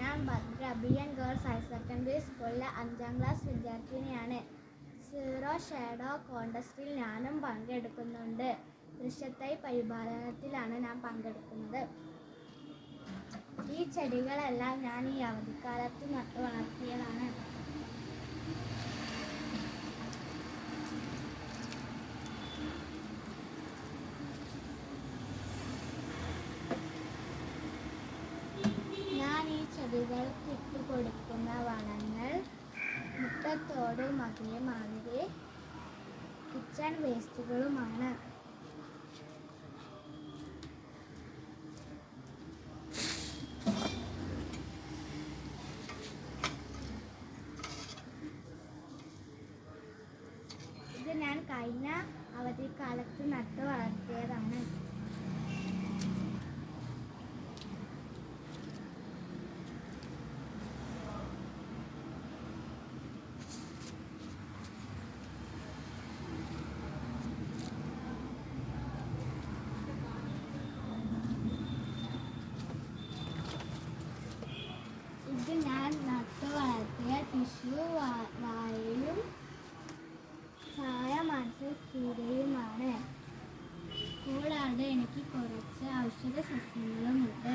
ഞാൻ Bhadra B N girls higher secondary സ്കൂളിലെ അഞ്ചാം ക്ലാസ് വിദ്യാർത്ഥിനിയാണ്. സീറോ ഷാഡോ കോണ്ടസ്റ്റിൽ ഞാനും പങ്കെടുക്കുന്നുണ്ട്. വൃക്ഷത്തൈ പരിപാലനത്തിലാണ് ഞാൻ പങ്കെടുക്കുന്നത്. ഈ ചെടികളെല്ലാം ഞാൻ ഈ അവധിക്കാലത്ത് നട്ടു വളർത്തിയതാണ്. ഞാൻ ഈ ചെടികൾക്ക് ഇട്ട് കൊടുക്കുന്ന വളങ്ങൾ മുട്ടത്തോടും മാതിരി കിച്ചൺ വേസ്റ്റുകളുമാണ് ഇത് ഞാൻ കഴിഞ്ഞ അവധിക്കാലത്ത് നട്ടു വളർത്തിയ കീരയുമാണ് കൂടാതെ എനിക്ക് കുറച്ച് ഔഷധ സസ്യങ്ങളുമുണ്ട്.